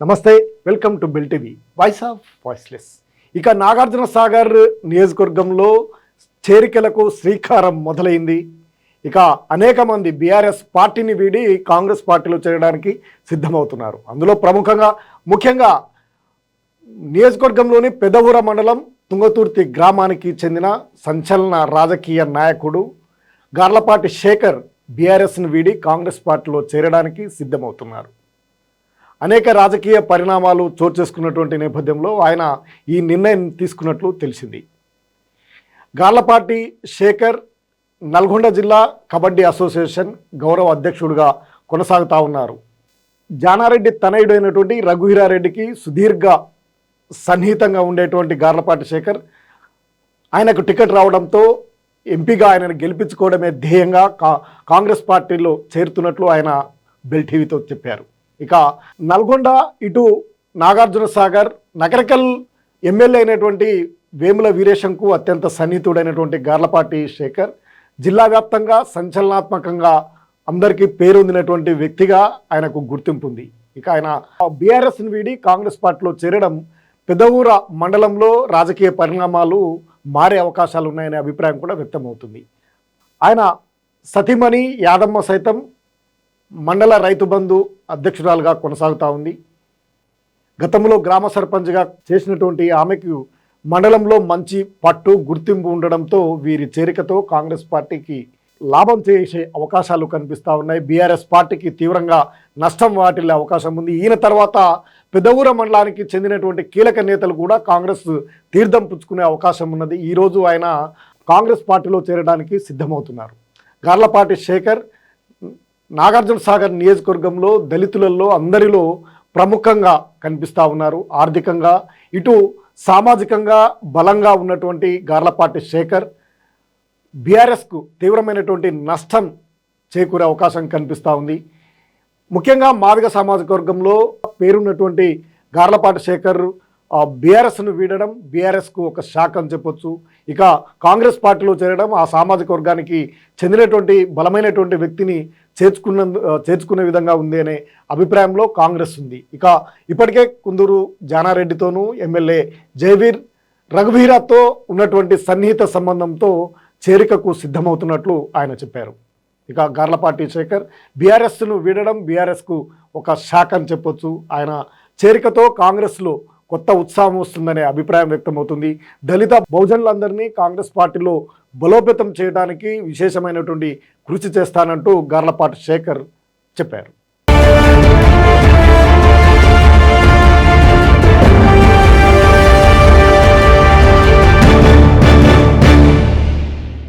నమస్తే welcome to Bill TV. Voice of voiceless ఇక నాగార్జున సాగర్ నియోజకవర్గంలో చేరికలకు శ్రీకారం మొదలైంది. ఇక అనేక మంది బీఆర్ఎస్ పార్టీని వీడి కాంగ్రెస్ పార్టీలో చేరడానికి సిద్ధమవుతున్నారు. అందులో ప్రముఖంగా ముఖ్యంగా నియోజకవర్గంలోని పెదవూర మండలం తుంగతుర్తి గ్రామానికి చెందిన సంచలన రాజకీయ నాయకుడు గార్లపాటి శేఖర్ బీఆర్ఎస్ను వీడి కాంగ్రెస్ పార్టీలో చేరడానికి సిద్ధమవుతున్నారు. అనేక రాజకీయ పరిణామాలు చోటు చేసుకున్నటువంటి నేపథ్యంలో ఆయన ఈ నిర్ణయం తీసుకున్నట్లు తెలిసింది. గార్లపాటి శేఖర్ నల్గొండ జిల్లా కబడ్డీ అసోసియేషన్ గౌరవ అధ్యక్షుడిగా కొనసాగుతా ఉన్నారు. జానారెడ్డి తనయుడైనటువంటి రఘుహీరారెడ్డికి రఘువీరారెడ్డికి సుదీర్ఘ సన్నిహితంగా ఉండేటువంటి గార్లపాటి శేఖర్ ఆయనకు టికెట్ రావడంతో ఎంపీగా ఆయనను గెలిపించుకోవడమే ధ్యేయంగా కా కాంగ్రెస్ పార్టీలో చేరుతున్నట్లు ఆయన బెల్టీవీతో చెప్పారు. ఇక నల్గొండ ఇటు నాగార్జున సాగర్ నగరకల్ ఎమ్మెల్యే అయినటువంటి వేముల వీరేశంకు అత్యంత సన్నిహితుడైనటువంటి గార్లపాటి శేఖర్ జిల్లా వ్యాప్తంగా సంచలనాత్మకంగా అందరికీ పేరొందినటువంటి వ్యక్తిగా ఆయనకు గుర్తింపు ఉంది. ఇక ఆయన బీఆర్ఎస్ని వీడి కాంగ్రెస్ పార్టీలో చేరడం పెదవూర మండలంలో రాజకీయ పరిణామాలు మారే అవకాశాలు ఉన్నాయనే అభిప్రాయం కూడా వ్యక్తమవుతుంది. ఆయన సతీమణి యాదమ్మ సైతం మండల రైతు బంధు అధ్యక్షురాలుగా కొనసాగుతూ ఉంది. గతంలో గ్రామ సర్పంచ్గా చేసినటువంటి ఆమెకు మండలంలో మంచి పట్టు గుర్తింపు ఉండడంతో వీరి చేరికతో కాంగ్రెస్ పార్టీకి లాభం చేసే అవకాశాలు కనిపిస్తూ ఉన్నాయి. బీఆర్ఎస్ పార్టీకి తీవ్రంగా నష్టం వాటిల్లే అవకాశం ఉంది. ఈయన తర్వాత పెదవూర మండలానికి చెందినటువంటి కీలక నేతలు కూడా కాంగ్రెస్ తీర్థం పుచ్చుకునే అవకాశం ఉన్నది. ఈరోజు ఆయన కాంగ్రెస్ పార్టీలో చేరడానికి సిద్ధమవుతున్నారు. గార్లపాటి శేఖర్ నాగార్జున సాగర్ నియోజకవర్గంలో దళితులలో అందరిలో ప్రముఖంగా కనిపిస్తూ ఉన్నారు. ఆర్థికంగా ఇటు సామాజికంగా బలంగా ఉన్నటువంటి గార్లపాటి శేఖర్ బీఆర్ఎస్కు తీవ్రమైనటువంటి నష్టం చేకూరే అవకాశం కనిపిస్తూ ఉంది. ముఖ్యంగా మాదిగ సామాజిక వర్గంలో పేరున్నటువంటి గార్లపాటి శేఖర్ బీఆర్ఎస్ను వీడడం బీఆర్ఎస్కు ఒక షాక్ అని చెప్పొచ్చు. ఇక కాంగ్రెస్ పార్టీలో చేరడం ఆ సామాజిక వర్గానికి చెందినటువంటి బలమైనటువంటి వ్యక్తిని చేర్చుకున్న చేర్చుకునే విధంగా ఉంది అనే అభిప్రాయంలో కాంగ్రెస్ ఉంది. ఇక ఇప్పటికే కుందూరు జానారెడ్డితోనూ ఎమ్మెల్యే జయవీర్ రఘువీరాతో ఉన్నటువంటి సన్నిహిత సంబంధంతో చేరికకు సిద్ధమవుతున్నట్లు ఆయన చెప్పారు. ఇక గార్లపాటి శేఖర్ బీఆర్ఎస్ను వీడడం బీఆర్ఎస్కు ఒక శాఖ అని చెప్పొచ్చు. ఆయన చేరికతో కాంగ్రెస్లో కొత్త ఉత్సాహం వస్తుందనే అభిప్రాయం వ్యక్తమవుతుంది. దళిత బహుజనులందరినీ కాంగ్రెస్ పార్టీలో బలోపేతం చేయడానికి విశేషమైనటువంటి కృషి చేస్తానంటూ గార్లపాటి శేఖర్ చెప్పారు.